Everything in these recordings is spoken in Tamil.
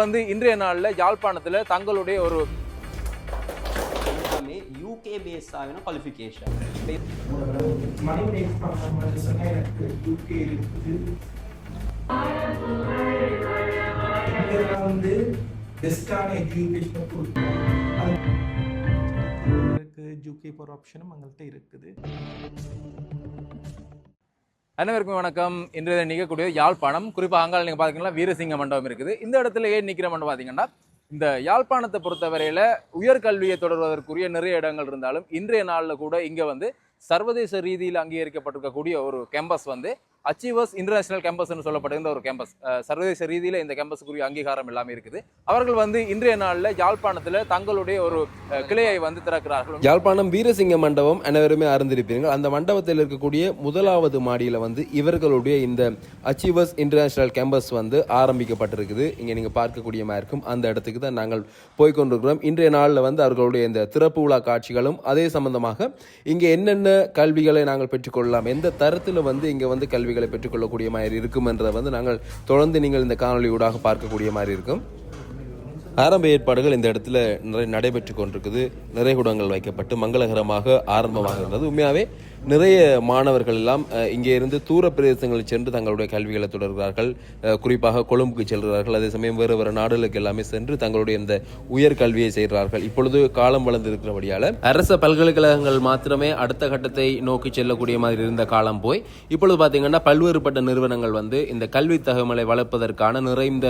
வந்து இன்றைய நாளில் யாழ்ப்பாணத்தில் தங்களுடைய ஒரு எல்லாமே யூகே பேஸ் ஆகின குவாலிஃபிகேஷன் வந்து பெஸ்டான எஜுகேஷனை கொடுக்கணும் ஜூகே போகிற ஆப்ஷனும் எங்கள்கிட்ட இருக்குது. அனைவருக்கும் வணக்கம். இன்றைய நிற்கக்கூடிய யாழ்ப்பாணம் குறிப்பாக அங்கால் நீங்கள் பார்த்தீங்கன்னா வீரசிங்க மண்டபம் இருக்குது. இந்த இடத்துல ஏன் நிற்கிற மண்டபம் பார்த்தீங்கன்னா இந்த யாழ்ப்பாணத்தை பொறுத்தவரையில் உயர்கல்வியை தொடர்வதற்குரிய நிறைய இடங்கள் இருந்தாலும் இன்றைய நாளில் கூட இங்கே வந்து சர்வதேச ரீதியில் அங்கீகரிக்கப்பட்டிருக்கக்கூடிய ஒரு கேம்பஸ் வந்து அச்சீவர்ஸ் இன்டர்நேஷனல் கேம்பஸ்னு சொல்லப்படுகிற ஒரு கேம்பஸ் சர்வதேச ரீதியில் இந்த கேம்பஸுக்குரிய அங்கீகாரம் எல்லாமே இருக்குது. அவர்கள் வந்து இன்றைய நாளில் யாழ்ப்பாணத்தில் தங்களுடைய ஒரு கிளையை வந்து திறக்கிறார்கள். யாழ்ப்பாணம் வீரசிங்க மண்டபம் அனைவருமே அறிந்திருப்பீர்கள். அந்த மண்டபத்தில் இருக்கக்கூடிய முதலாவது மாடியில் வந்து இவர்களுடைய இந்த அச்சீவர்ஸ் இன்டர்நேஷனல் கேம்பஸ் வந்து ஆரம்பிக்கப்பட்டிருக்குது. இங்கே நீங்கள் பார்க்கக்கூடிய மாதிரி இருக்கும் அந்த இடத்துக்கு தான் நாங்கள் போய்கொண்டிருக்கிறோம் இன்றைய நாளில் வந்து அவர்களுடைய இந்த திறப்பு விழா காட்சிகளும் அதே சம்பந்தமாக இங்கே என்னென்ன கல்விகளை நாங்கள் பெற்றுக்கொள்ளலாம் எந்த தரத்தில் வந்து இங்கே வந்து கல்வி கல்விகளை பெற்றுக்கொள்ளக்கூடிய மாதிரி இருக்கும் என்றதை வந்து நாங்கள் தொடர்ந்து நீங்கள் இந்த காணொளி ஊடாக பார்க்கக்கூடிய மாதிரி இருக்கும். ஆரம்ப ஏற்பாடுகள் இந்த இடத்துல நிறைய நடைபெற்று கொண்டிருக்குது. நிறைகுடங்கள் வைக்கப்பட்டு மங்களகரமாக ஆரம்பமாகின்றது உண்மையாகவே நிறைய மாணவர்கள் எல்லாம் இங்கே இருந்து தூர பிரதேசங்களில் சென்று தங்களுடைய கல்விகளை தொடர்கிறார்கள். குறிப்பாக கொழும்புக்கு செல்கிறார்கள். அதே சமயம் வேறு வேறு நாடுகளுக்கு எல்லாமே சென்று தங்களுடைய இந்த உயர் கல்வியை செய்கிறார்கள். இப்பொழுது காலம் வளர்ந்திருக்கிறபடியால் அரச பல்கலைக்கழகங்கள் மாத்திரமே அடுத்த கட்டத்தை நோக்கி செல்லக்கூடிய மாதிரி இருந்த காலம் போய் இப்பொழுது பார்த்தீங்கன்னா பல்வேறுபட்ட நிறுவனங்கள் வந்து இந்த கல்வி தகவலை வளர்ப்பதற்கான நிறைந்த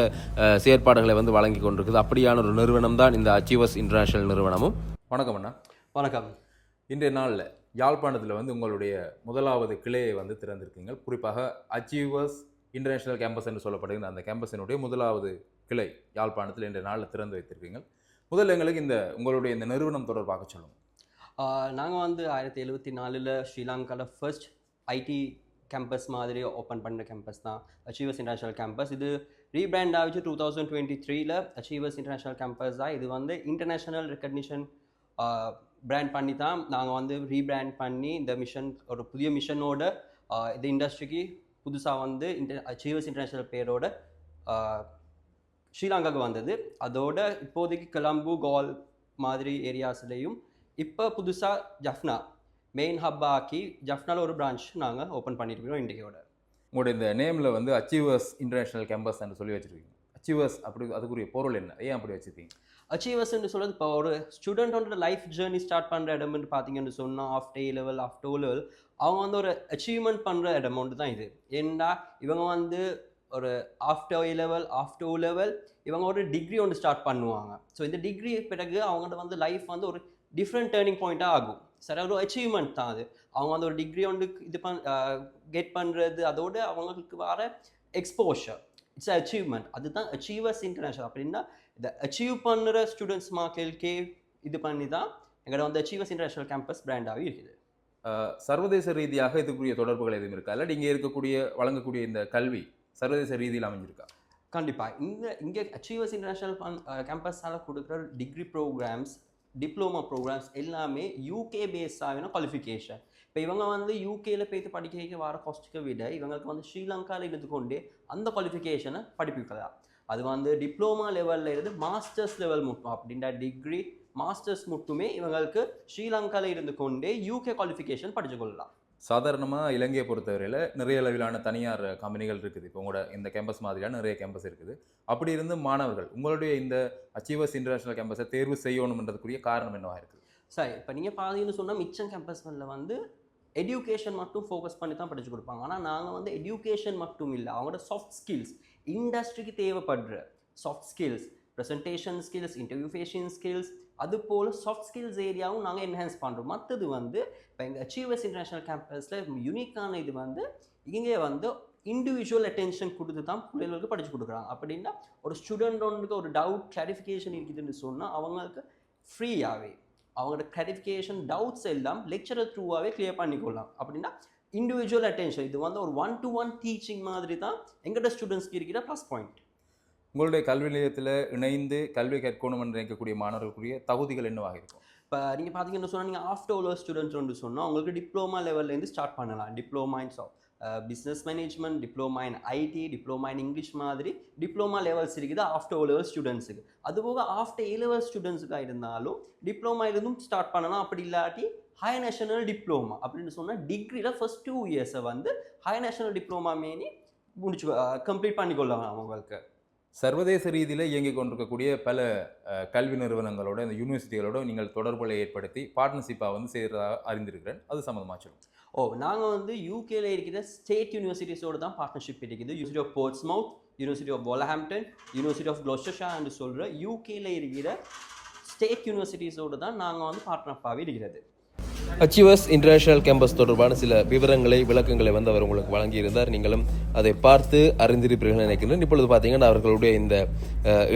செயற்பாடுகளை வந்து வழங்கி கொண்டிருக்குது. அப்படியான ஒரு நிறுவனம் தான் இந்த அச்சீவர்ஸ் இன்டர்நேஷனல் நிறுவனமும். வணக்கம் அண்ணா. வணக்கம். இன்றைய நாளில் யாழ்ப்பாணத்தில் வந்து உங்களுடைய முதலாவது கிளையை வந்து திறந்திருக்கீங்க குறிப்பாக அச்சீவர்ஸ் இன்டர்நேஷ்னல் கேம்பஸ் என்று சொல்லப்படுகிற அந்த கேம்பஸினுடைய முதலாவது கிளை யாழ்ப்பாணத்தில் இன்றைய நாளில் திறந்து வைத்திருக்கீங்க முதல்ல எங்களுக்கு இந்த உங்களுடைய இந்த நிறுவனம் தொடர்பாக சொல்லுங்கள். நாங்கள் வந்து ஆயிரத்தி எழுபத்தி நாலில் ஸ்ரீலங்காவில் ஃபர்ஸ்ட் ஐடி கேம்பஸ் மாதிரி ஓப்பன் பண்ண கேம்பஸ் தான். அச்சீவர்ஸ் இன்டர்நேஷ்னல் கேம்பஸ் இது ரீபிராண்ட் ஆகிச்சு டூ தௌசண்ட் டுவெண்ட்டி த்ரீல அச்சீவர்ஸ் இன்டர்நேஷ்னல் கேம்பஸ் தான். இது வந்து இன்டர்நேஷனல் ரெக்கக்னிஷன் பிராண்ட் பண்ணி தான் நாங்கள் வந்து ரீபிராண்ட் பண்ணி இந்த மிஷன் ஒரு புதிய மிஷனோட இந்த இண்டஸ்ட்ரிக்கு புதுசாக வந்து இன்டர் அச்சீவர்ஸ் இன்டர்நேஷ்னல் பேரோட ஸ்ரீலங்காவுக்கு வந்தது. அதோட இப்போதைக்கு கிளம்பு கோல் மாதிரி ஏரியாஸ்லேயும் இப்போ புதுசாக ஜஃப்னா மெயின் ஹப் ஆக்கி ஜஃப்னாவில் ஒரு பிரான்ச் நாங்கள் ஓப்பன் பண்ணியிருக்கிறோம் இன்றையோட உங்களுடைய இந்த நேமில் வந்து அச்சீவர்ஸ் இன்டர்நேஷ்னல் கேம்பஸ் என்று சொல்லி வச்சுருக்கீங்க. அச்சீவர்ஸ் அப்படி அதுக்குரிய பொருள் என்ன? ஏன் அப்படி வச்சுருக்கீங்க? அச்சீவர்ஸ்ன்னு சொல்றது இப்போ ஒரு ஸ்டூடெண்ட்டோட லைஃப் ஜேர்னி ஸ்டார்ட் பண்ணுற இடம்னு பார்த்தீங்கன்னு சொன்னால் after A level after O level அவங்க வந்து ஒரு அச்சீவ்மெண்ட் பண்ணுற இடம் ஒன்று தான் இது. ஏன்னா இவங்க வந்து ஒரு after A level after O level இவங்க ஒரு டிகிரி ஒன்று ஸ்டார்ட் பண்ணுவாங்க. ஸோ இந்த டிகிரி பிறகு அவங்கள்ட்ட வந்து லைஃப் வந்து ஒரு டிஃப்ரெண்ட் டேர்னிங் பாயிண்ட்டாக ஆகும். சரி ஒரு அச்சீவ்மெண்ட் தான் அது. அவங்க வந்து ஒரு டிகிரி ஒன்று இது பண் கெட் பண்ணுறது அதோடு அவங்களுக்கு வர எக்ஸ்போஷர் இட்ஸ் அச்சீவ்மெண்ட் அதுதான் அச்சீவர்ஸ் இன்டர்நேஷனல் அப்படின்னா இதை அச்சீவ் பண்ணுற ஸ்டூடெண்ட்ஸ் மக்களுக்கே இது பண்ணி தான் எங்களோட வந்து அச்சீவர்ஸ் இன்டர்நேஷனல் கேம்பஸ் பிராண்டாகவே இருக்குது. சர்வதேச ரீதியாக இதுக்குரிய தொடர்புகள் எதுவும் இருக்கா? இல்லாட்டி இங்கே இருக்கக்கூடிய வழங்கக்கூடிய இந்த கல்வி சர்வதேச ரீதியில் அமைஞ்சிருக்கா? கண்டிப்பாக இந்த இங்கே அச்சீவர்ஸ் இன்டர்நேஷனல் கேம்பஸால் கொடுக்குற டிகிரி ப்ரோக்ராம்ஸ் டிப்ளமா ப்ரோக்ராம்ஸ் எல்லாமே யூகே பேஸ் ஆகின குவாலிஃபிகேஷன் இப்போ இவங்க வந்து யூகேல போய்த்து படிக்க வர காஸ்ட்டுக்கு விட இவங்களுக்கு வந்து ஸ்ரீலங்காவில் இருந்து கொண்டே அந்த குவாலிஃபிகேஷனை படிப்பிக்கலாம். அது வந்து டிப்ளமா லெவலில் இருந்து மாஸ்டர்ஸ் லெவல் மட்டும் அப்படின்ற டிகிரி மாஸ்டர்ஸ் மட்டுமே இவங்களுக்கு ஸ்ரீலங்காவில் இருந்து கொண்டே யூகே குவாலிஃபிகேஷன் படிச்சு கொள்ளலாம் சாதாரணமாக இலங்கையை பொறுத்தவரையில் நிறைய அளவிலான தனியார் கம்பெனிகள் இருக்குது. இப்போ உங்களோட இந்த கேம்பஸ் மாதிரியான நிறைய கேம்பஸ் இருக்குது. அப்படி இருந்து மாணவர்கள் உங்களுடைய இந்த அச்சீவர்ஸ் இன்டர்நேஷனல் கேம்பஸை தேர்வு செய்யணுன்றதுக்குரிய காரணம் என்னவாக இருக்குது? சார் இப்போ நீங்கள் பார்த்தீங்கன்னு சொன்னால் மிச்சம் கேம்பஸ்களில் வந்து எடியூகேஷன் மட்டும் ஃபோக்கஸ் பண்ணி தான் படித்து கொடுப்பாங்க. ஆனால் நாங்கள் வந்து எடியூகேஷன் மட்டும் இல்லை அவங்களோட சாஃப்ட் ஸ்கில்ஸ் இண்டஸ்ட்ரிக்கு தேவைப்படுற soft skills presentation skills interview facing skills அது போல் சாஃப்ட் ஸ்கில்ஸ் ஏரியாவும் நாங்கள் என்ஹான்ஸ் பண்ணுறோம் மற்றது வந்து இப்போ எங்கள் அச்சீவர்ஸ் இன்டர்நேஷனல் கேம்பஸில் யூனிக்கான இது வந்து இங்கே வந்து இண்டிவிஜுவல் அட்டென்ஷன் கொடுத்து தான் பிள்ளைகளுக்கு படித்து கொடுக்குறாங்க. அப்படின்னா ஒரு ஸ்டூடெண்ட் ஒரு டவுட் கிளாரிஃபிகேஷன் இருக்குதுன்னு சொன்னால் அவங்களுக்கு ஃப்ரீயாகவே அவங்களோட கிளாரிஃபிகேஷன் டவுட்ஸ் எல்லாம் லெக்சரர் த்ரூவாகவே கிளியர் பண்ணிக்கொள்ளலாம். அப்படின்னா இண்டிவிஜுவல் அட்டென்ஷன் இது வந்து ஒரு ஒன் டு ஒன் டீச்சிங் மாதிரி தான் எங்கள்கிட்ட ஸ்டூடெண்ட்ஸ்க்கு இருக்கிற ப்ளஸ் பாயிண்ட் உங்களுடைய கல்வி நிலையத்தில் இணைந்து கல்வி கற்கணும் என்று நினைக்கக்கூடிய மாணவர்களுக்குரிய தகுதிகள் என்னவாக இருக்கும்? இப்போ நீங்கள் பார்த்தீங்கன்னு சொன்னால் நீங்கள் ஆஃப்டர் ஓவர் ஸ்டூடெண்ட்ஸ் ஒன்று சொன்னால் உங்களுக்கு டிப்ளமா லெவல்லேருந்து ஸ்டார்ட் பண்ணலாம். Diploma in business management diploma in IT diploma in English மாதிரி டிப்ளமா லெவல்ஸ் இருக்குது ஆஃப்டர் ஓ லெவல் ஸ்டூடெண்ட்ஸுக்கு அதுபோக ஆஃப்டர் ஏ லெவல் ஸ்டூடெண்ட்ஸுக்காக இருந்தாலும் டிப்ளமா இருந்தும் ஸ்டார்ட் பண்ணலாம். அப்படி இல்லாட்டி ஹை நேஷனல் டிப்ளமா அப்படின்னு சொன்னால் டிகிரியில் ஃபர்ஸ்ட் டூ இயர்ஸை வந்து ஹை நேஷனல் டிப்ளமா மேனி முடிச்சு கம்ப்ளீட் பண்ணிக்கொள்ளலாம் அவங்களுக்கு. சர்வதேச ரீதியில் இயங்கிக் கொண்டிருக்கக்கூடிய பல கல்வி நிறுவனங்களோட இந்த யூனிவர்சிட்டிகளோட நீங்கள் தொடர்புகளை ஏற்படுத்தி பார்ட்னர்ஷிப்பாக வந்து செய்கிறதாக அறிந்திருக்கிறேன். அது சம்மந்தமாக சொல்லுங்கள் ஓ நாங்கள் வந்து யூகேல இருக்கிற ஸ்டேட் யூனிவர்சிட்டிஸோடு தான் பார்ட்னர்ஷிப் இருக்குது university of Portsmouth university of Wolverhampton university of என்று சொல்கிற யூகேல இருக்கிற ஸ்டேட் யூனிவர்சிட்டிஸோடு தான் நாங்கள் வந்து பார்ட்னர்ஃபாகவே இருக்கிறது அச்சீவர்ஸ் இன்டர்நேஷனல் கேம்பஸ் தொடர்பான சில விவரங்களை விளக்கங்களை வந்து அவர் உங்களுக்கு வழங்கியிருந்தார். நீங்களும் அதை பார்த்து அறிந்திருப்பீர்கள் நினைக்கிறேன் இப்பொழுது பார்த்தீங்கன்னா அவர்களுடைய இந்த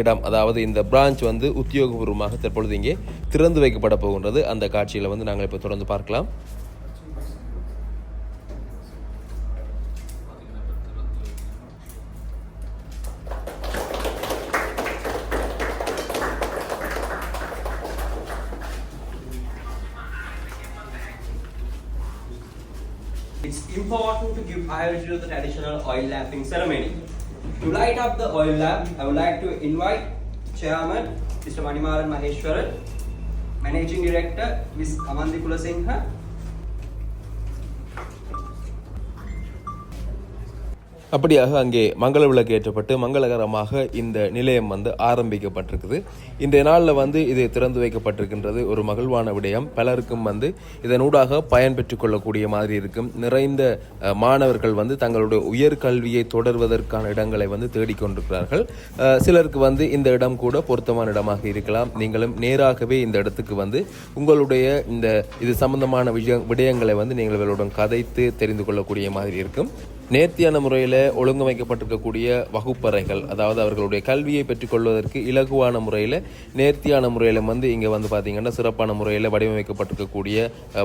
இடம் அதாவது இந்த பிரான்ச் வந்து உத்தியோகபூர்வமாக தற்பொழுது இங்கே திறந்து வைக்கப்பட போகின்றது. அந்த காட்சியில் வந்து நாங்கள் இப்போ தொடர்ந்து பார்க்கலாம். Important to give priority to the traditional oil lapping ceremony. To light up the oil lamp, I would like to invite Chairman Mr. Manimaran Maheshwaran, Managing Director Ms. Amandi Kulasingha, அப்படியாக அங்கே மங்கள விளக்கு ஏற்றப்பட்டு மங்களகரமாக இந்த நிலையம் வந்து ஆரம்பிக்கப்பட்டிருக்குது. இந்த நாளில் வந்து இது திறந்து வைக்கப்பட்டிருக்கின்றது ஒரு மகிழ்வான விடயம். பலருக்கும் வந்து இதனூடாக பயன்பெற்று கொள்ளக்கூடிய மாதிரி இருக்கும். நிறைந்த மாணவர்கள் வந்து தங்களுடைய உயர்கல்வியை தொடர்வதற்கான இடங்களை வந்து தேடிக்கொண்டிருக்கிறார்கள் சிலருக்கு வந்து இந்த இடம் கூட பொருத்தமான இடமாக இருக்கலாம். நீங்களும் நேராகவே இந்த இடத்துக்கு வந்து உங்களுடைய இந்த இது சம்பந்தமான விஷய விடயங்களை வந்து நீங்கள் இவர்களுடன் கதைத்து தெரிந்து கொள்ளக்கூடிய மாதிரி இருக்கும். நேர்த்தியான முறையில் ஒழுங்கமைக்கப்பட்டிருக்கக்கூடிய வகுப்பறைகள் அதாவது அவர்களுடைய கல்வியை பெற்றுக்கொள்வதற்கு இலகுவான முறையில் நேர்த்தியான முறையில் வந்து இங்கே வந்து பார்த்திங்கன்னா சிறப்பான முறையில் வடிவமைக்கப்பட்டிருக்கக்கூடிய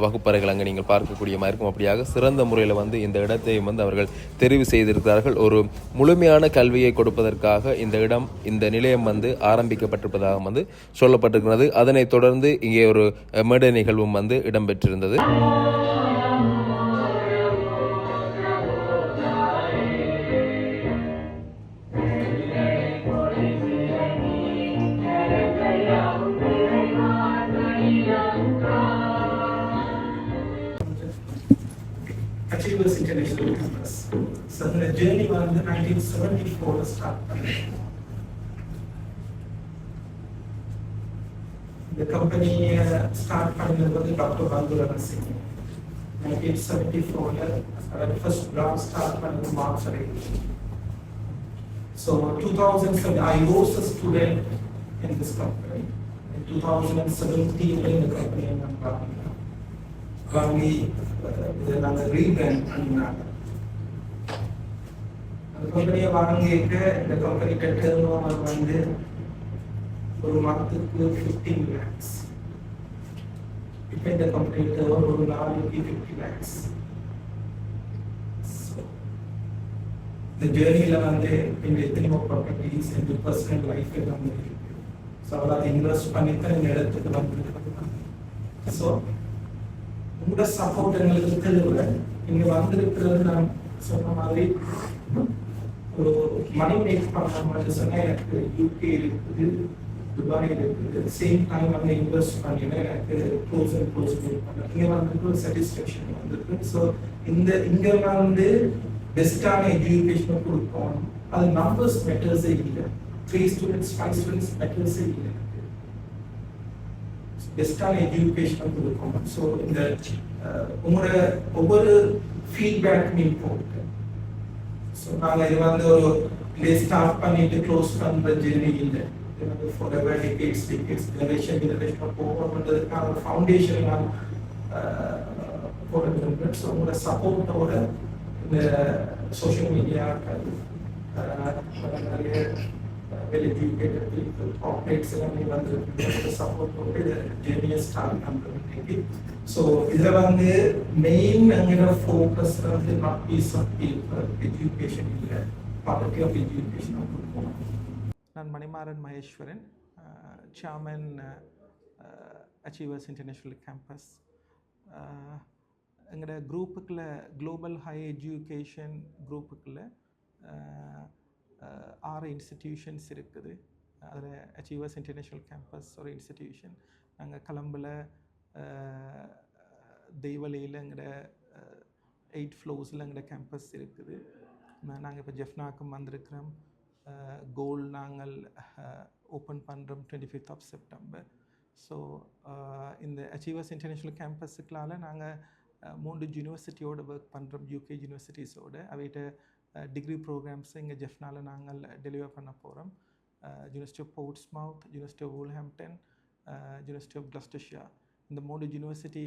வகுப்பறைகள் அங்கே நீங்கள் பார்க்கக்கூடிய மாதிரி இருக்கும். அப்படியாக சிறந்த முறையில் வந்து இந்த இடத்தையும் வந்து அவர்கள் தெரிவு செய்திருக்கிறார்கள். ஒரு முழுமையான கல்வியை கொடுப்பதற்காக இந்த இடம் இந்த நிலையம் வந்து ஆரம்பிக்கப்பட்டிருப்பதாக வந்து சொல்லப்பட்டிருக்கிறது. அதனைத் தொடர்ந்து இங்கே ஒரு மேடை நிகழ்வும் வந்து இடம்பெற்றிருந்தது. U.S. intellectual campus. So the journey was in the 1974 start. The company uh, started the Dr. Bandura Singh. 1974 year, uh, first grant started by Mark So 2007, I was a student in this company. In 2017, in the company i'm வாங்கி அஹ், இதை நாங்கள் ரீபிராண்ட் பண்ணினாங்க அந்த கம்பெனியை வாங்கிட்டு இந்த கம்பெனி டேர்ன் ஓவர் வந்து ஒரு மாதத்துக்கு ஃபிஃப்டீன் லேக்ஸ் இப்போ இந்த கம்பெனி டேர்ன் ஒரு நாளைக்கு ஃபிஃப்டி லேக்ஸ் இந்த ஜேர்னியில் வந்து இந்த எத்தனையோ ப்ராப்பர்ட்டிஸ் இந்த பர்சனல் லைஃப் எல்லாம் இருக்கு ஸோ அதை இன்வெஸ்ட் பண்ணி தான் இந்த இடத்துக்கு வந்து ஸோ உங்களோட சப்போர்ட் எங்களுக்கு தேவை இங்க வந்திருக்கிறது நான் சொன்ன மாதிரி ஒரு மணி மேக் பண்ற மாதிரி சொன்னா எனக்கு யூகே இருக்குது துபாய் இருக்குது சேம் டைம் வந்து இன்வெஸ்ட் பண்ணினா எனக்கு க்ளோஸ் அண்ட் க்ளோஸ் பண்ண இங்க வந்துட்டு ஒரு சாட்டிஸ்ஃபேக்ஷன் வந்திருக்கு ஸோ இந்த இங்க வந்து பெஸ்டான எஜுகேஷனை கொடுப்போம் அது நம்பர்ஸ் மெட்டர்ஸே இல்லை த்ரீ ஸ்டூடெண்ட்ஸ் ஃபைவ் ஸ்டூடெண்ட்ஸ் மெட்டர்ஸே இல்லை பெஸ்டான எஜுகேஷன் கொடுக்கும் ஸோ இந்த உங்களோட ஒவ்வொரு ஃபீட்பேக்கும் இம்பார்ட்டன்ட் ஸோ நாங்கள் இது வந்து ஒரு லிஸ்ட் ஆஃப் பண்ணிட்டு க்ளோஸ் பண்ணுற ஜெர்னி இல்லை இது வந்து for ever decades decades generation generation போக ஒரு ஃபவுண்டேஷன் நான் போட்டு ஸோ உங்களோட சப்போர்ட்டோட இந்த சோஷியல் மீடியா நிறைய வெல் எஜுகேட்டட் பீப்புள் கார்பரேட்ஸ் எல்லாமே வந்து சப்போர்ட்டோட இதை ஸ்டார்ட் ஸோ இதில் வந்து மெயின் எங்களோட ஃபோக்கஸ் வந்து not piece of people education இல்லை. குவாலிட்டி ஆஃப் எஜுகேஷன் கொடுப்போம் நான் Manimaran Maheswaran chairman achievers international campus எங்களோட குரூப்புக்குள்ள குளோபல் ஹை எஜுகேஷன் குரூப்புக்குள்ள ஆறு இன்ஸ்டிடியூஷன்ஸ் இருக்குது. அதில் அச்சீவர்ஸ் இன்டர்நேஷ்னல் கேம்பஸ் ஒரு இன்ஸ்டிடியூஷன் நாங்கள் கலம்பில் தெய்வலையிலங்கிற எயிட் ஃப்ளோர்ஸில் கேம்பஸ் இருக்குது. நாங்கள் இப்போ ஜெஃப்னாக்கும் வந்திருக்கிறோம். கோல் நாங்கள் ஓப்பன் பண்ணுறோம் twenty fifth of September so இந்த அச்சீவர்ஸ் இன்டர்நேஷ்னல் கேம்பஸுக்களால் நாங்கள் மூன்று யூனிவர்சிட்டியோட ஒர்க் பண்ணுறோம் யூகே யூனிவர்சிட்டிஸோடு அவைகிட்ட டிகிரி ப்ரோக்ராம்ஸ் இங்கே ஜெஃப்னால் நாங்கள் டெலிவர் பண்ண போகிறோம் university of Portsmouth university of Wolverhampton university of Gloucestershire இந்த மூணு university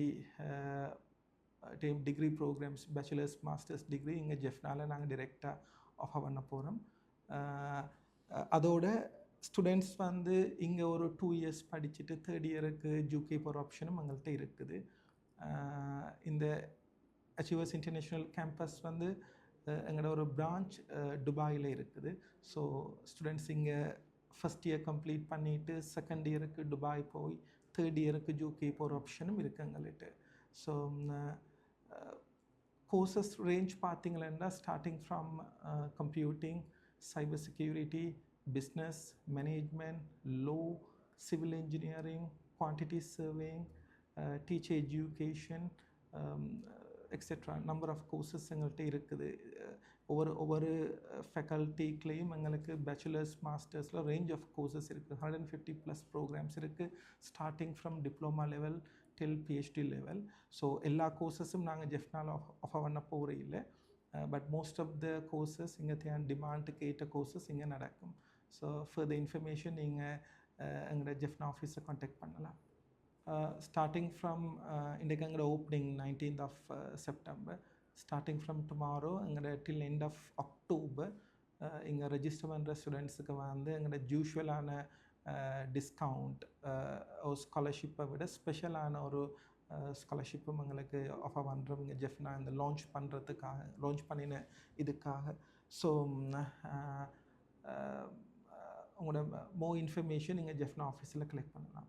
team degree programmes bachelors masters degree இங்கே ஜெஃப்னால நாங்கள் டிரெக்டாக ஆஃபர் பண்ண போகிறோம் அதோட ஸ்டூடெண்ட்ஸ் வந்து இங்கே ஒரு டூ இயர்ஸ் படிச்சுட்டு தேர்ட் இயருக்கு ஜூகே போகிற ஆப்ஷனும் எங்கள்கிட்ட இருக்குது. இந்த அச்சீவர்ஸ் இன்டர்நேஷ்னல் கேம்பஸ் வந்து எங்களோட ஒரு பிரான்ச் துபாயில் இருக்குது. ஸோ ஸ்டூடெண்ட்ஸ் இங்கே ஃபஸ்ட் இயர் கம்ப்ளீட் பண்ணிவிட்டு செகண்ட் இயருக்கு துபாய் போய் தேர்ட் இயருக்கு ஜூகே போகிற ஆப்ஷனும் இருக்குது எங்கள்கிட்ட ஸோ கோர்சஸ் ரேஞ்ச் பார்த்தீங்களா starting from computing cyber security business management law civil engineering quantity surveying teacher education et cetera number of courses எங்கள்கிட்ட இருக்குது. ஒவ்வொரு ஒவ்வொரு ஃபேக்கல்ட்டிக்லேயும் எங்களுக்கு பேச்சுலர்ஸ் மாஸ்டர்ஸில் ரேஞ்ச் ஆஃப் கோர்சஸ் இருக்குது hundred and fifty plus programmes இருக்குது starting from diploma level till PhD level so எல்லா கோர்சஸும் நாங்கள் ஜெஃப்னால் ஆஃப் ஆஃப் பண்ண போகிற இல்லை. But most of the courses இங்கே தேன் டிமாண்டுக்கு ஏற்ற கோர்சஸ் இங்கே நடக்கும். ஸோ ஃபர்தர் இன்ஃபர்மேஷன் நீங்கள் எங்களோட ஜெஃப்னா ஆஃபீஸை காண்டாக்ட் பண்ணலாம். ஸ்டார்டிங் ஃப்ரம் uh, எங்களோட opening nineteenth of September starting from tomorrow எங்களோட டில் எண்ட் ஆஃப் அக்டோபர் இங்கே ரெஜிஸ்டர் பண்ணுற ஸ்டூடெண்ட்ஸுக்கு வந்து எங்களோட யூஷுவலான டிஸ்கவுண்ட் ஒரு ஸ்காலர்ஷிப்பை விட ஸ்பெஷலான ஒரு ஸ்காலர்ஷிப்பும் எங்களுக்கு ஆஃபர் பண்ணுறவங்க ஜெஃப்னா இந்த லான்ச் பண்ணுறதுக்காக லான்ச் பண்ணின இதுக்காக. ஸோ உங்களோட மோ இன்ஃபர்மேஷன் நீங்கள் ஜெஃப்னா ஆஃபீஸில் கலெக்ட் பண்ணலாம்.